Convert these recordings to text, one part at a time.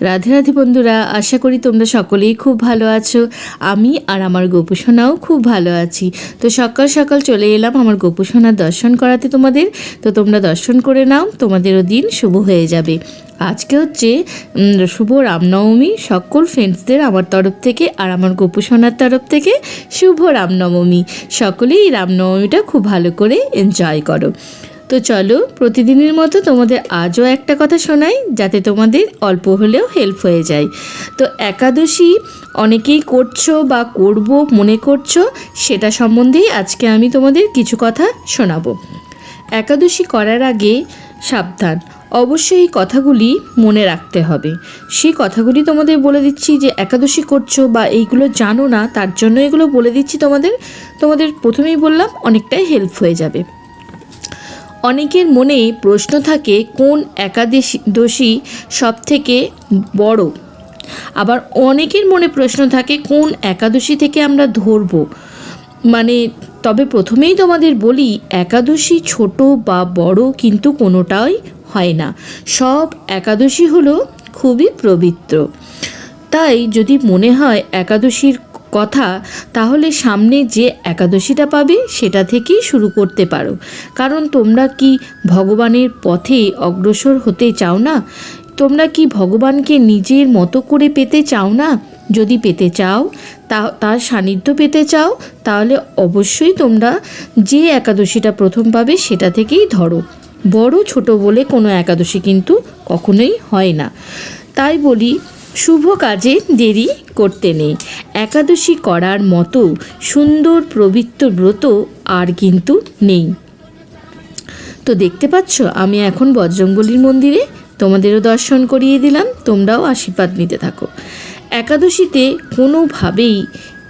রাধে রাধে বন্ধুরা, আশা করি তোমরা সকলেই খুব ভালো আছো। আমি আর আমার গোপুসোনাও খুব ভালো আছি। তো সকাল সকাল চলে এলাম আমার গোপুসোনার দর্শন করাতে তোমাদের। তো তোমরা দর্শন করে নাও, তোমাদেরও দিন শুভ হয়ে যাবে। আজকে হচ্ছে শুভ রামনবমী। সকল ফ্রেন্ডসদের আমার তরফ থেকে আর আমার গোপুসোনার তরফ থেকে শুভ রামনবমী। সকলেই রামনবমীটা খুব ভালো করে এনজয় করো। তো চলো, প্রতিদিনের মতো তোমাদের আজও একটা কথা শোনাই, যাতে তোমাদের অল্প হলেও হেল্প হয়ে যায়। তো একাদশী অনেকেই করছ বা করব, মনে করছ, সেটা সম্বন্ধেই আজকে আমি তোমাদের কিছু কথা শোনাবো। একাদশী করার আগে সাবধান। অবশ্যই এই কথাগুলি মনে রাখতে হবে। সেই কথাগুলি তোমাদের বলে দিচ্ছি যে, একাদশী করছ বা এইগুলো জানো না, তার জন্য এগুলো বলে দিচ্ছি তোমাদের। তোমাদের প্রথমেই বললাম, অনেকটাই হেল্প হয়ে যাবে। অনেকের মনে প্রশ্ন থাকে, কোন একাদশী সব থেকে বড়? আবার অনেকের মনে প্রশ্ন থাকে, কোন একাদশী থেকে আমরা ধরব? মানে তবে প্রথমেই তোমাদের বলি, একাদশী ছোট বা বড় কিন্তু কোনোটাই হয় না। সব একাদশী হলো খুবই পবিত্র। তাই যদি মনে হয় একাদশীর কথা, তাহলে সামনে যে একাদশীটা পাবে সেটা থেকেই শুরু করতে পারো। কারণ তোমরা কি ভগবানের পথে অগ্রসর হতে চাও না? তোমরা কি ভগবানকে নিজের মতো করে পেতে চাও না? যদি পেতে চাও, তা, তার সান্নিধ্য পেতে চাও, তাহলে অবশ্যই তোমরা যে একাদশীটা প্রথম পাবে সেটা থেকেই ধরো। বড় ছোট বলে কোনো একাদশী কিন্তু কখনোই হয় না। তাই বলি শুভ কাজে দেরি করতে নেই। একাদশী করার মতো সুন্দর পবিত্র ব্রত আর কিন্তু নেই। তো দেখতে পাচ্ছ, আমি এখন বজরংবলীর মন্দিরে তোমাদেরও দর্শন করিয়ে দিলাম, তোমরাও আশীর্বাদ নিতে থাকো। একাদশীতে কোনোভাবেই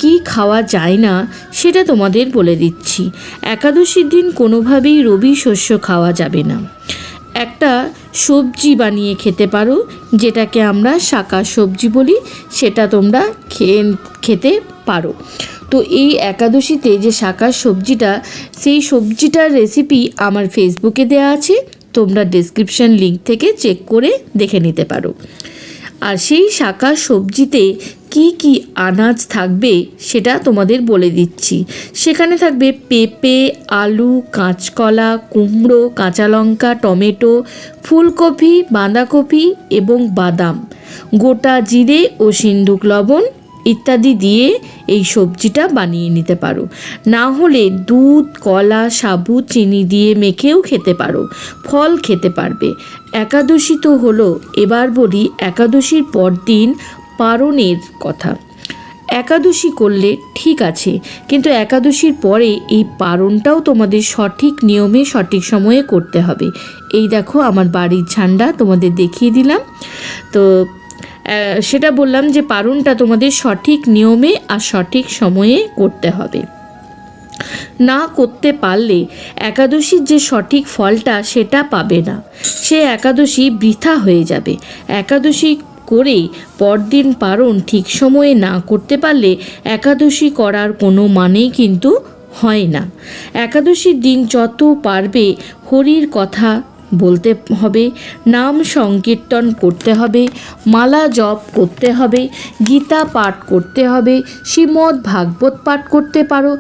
কি খাওয়া যায় না সেটা তোমাদের বলে দিচ্ছি। একাদশীর দিন কোনোভাবেই রবি শস্য খাওয়া যাবে না। একটা সবজি বানিয়ে খেতে পারো, যেটাকে আমরা শাকা সবজি বলি, সেটা তোমরা খেয়ে, খেতে পারো। তো এই একাদশীতে যে শাকার সবজিটা, সেই সবজিটার রেসিপি আমার ফেসবুকে দেওয়া আছে, তোমরা ডেসক্রিপশান লিঙ্ক থেকে চেক করে দেখে নিতে পারো। আর সেই শাকা সবজিতে কি কি আনাজ থাকবে সেটা তোমাদের বলে দিচ্ছি। সেখানে থাকবে পেঁপে, আলু, কাঁচকলা, কুমড়ো, কাঁচা লঙ্কা, টমেটো, ফুলকপি, বাঁধাকপি এবং বাদাম। গোটা জিরে ও সিন্ধুক লবণ ইত্যাদি দিয়ে এই সবজিটা বানিয়ে নিতে পারো। না হলে দুধ, কলা, সাবু, চিনি দিয়ে মেখেও খেতে পারো। ফল খেতে পারবে। একাদশী তো হলো, এবার বলি একাদশীর পর দিন পারণের কথা। একাদশী করলে ঠিক আছে, কিন্তু একাদশীর পরে এই পারণটাও তোমাদের সঠিক নিয়মে, সঠিক সময়ে করতে হবে। এই দেখো আমার বাড়ির ঝান্ডা তোমাদের দেখিয়ে দিলাম। তো সেটা বললাম যে পারণটা তোমাদের সঠিক নিয়মে আর সঠিক সময়ে করতে হবে। না করতে পারলে একাদশীর যে সঠিক ফলটা সেটা পাবে না। সে একাদশী বৃথা হয়ে যাবে। একাদশী করে পরদিন পারণ ঠিক সময়ে না করতে পারলে একাদশী করার কোনো মানেই কিন্তু হয় না। একাদশীর দিন যত পারবে হরির কথা বলতে হবে, নাম সংকীর্তন করতে হবে, মালা জপ করতে হবে, গীতা পাঠ করতে হবে, শ্রীমদ্ ভাগবত পাঠ করতে পারো।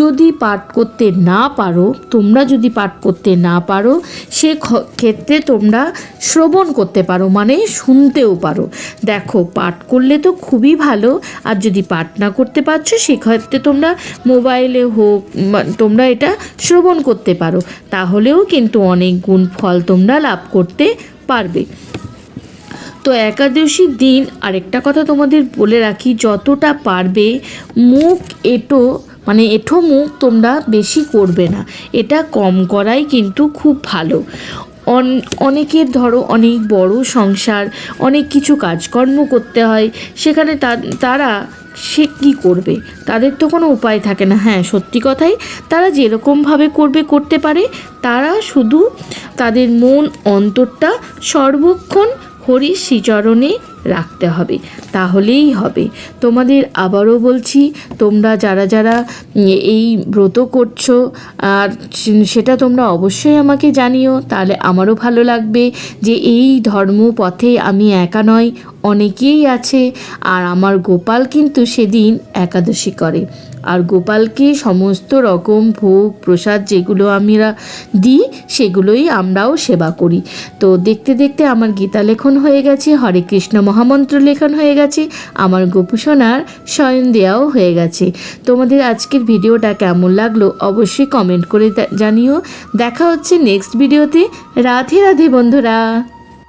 যদি পাঠ করতে না পারো, তোমরা যদি পাঠ করতে না পারো, সে ক্ষেত্রে তোমরা শ্রবণ করতে পারো মানে শুনতেও পারো। দেখো, পাঠ করলে তো খুবই ভালো, আর যদি পাঠ না করতে পারছ সেক্ষেত্রে তোমরা মোবাইলে হোক তোমরা এটা শ্রবণ করতে পারো। তাহলেও কিন্তু অনেক গুণ ফল তোমরা লাভ করতে পারবে। তো একাদশীর দিন আরেকটা কথা তোমাদের বলে রাখি, যতটা পারবে মুখ এটো মানে এঠো মুখ তোমরা বেশি করবে না। এটা কম করাই কিন্তু খুব ভালো। অন, অনেকের ধরো অনেক বড় সংসার, অনেক কিছু কাজকর্ম করতে হয়, সেখানে তারা সে কি করবে? তাদের তো কোনো উপায় থাকে না। হ্যাঁ সত্যি কথাই, তারা যেরকমভাবে করবে, করতে পারে, তারা শুধু তাদের মন অন্তরটা সর্বক্ষণ হরির শ্রীচরণে রাখতে হবে, তাহলেই হবে। তোমাদের আবারও বলছি, তোমরা যারা যারা এই ব্রত করছ, আর সেটা তোমরা অবশ্যই আমাকে জানিও, তাহলে আমারও ভালো লাগবে যে এই ধর্ম পথে আমি একা নয় অনেকেই আছে, আর আমার গোপাল কিন্তু সেদিন একাদশী করে। আর গোপালকে সমস্ত রকম ভোগ, প্রসাদ যেগুলো আমরা দিই, সেগুলোই আমরাও সেবা করি। তো দেখতে দেখতে আমার গীতা লেখন হয়ে গেছে, হরে কৃষ্ণ মহামন্ত্র লেখন হয়ে গেছে, আমার গোপুসোনার শয়ন দেওয়াও হয়ে গেছে। তোমাদের আজকের ভিডিওটা কেমন লাগল অবশ্যই কমেন্ট করে জানিও। দেখা হচ্ছে নেক্সট ভিডিওতে রাধে রাধে বন্ধুরা।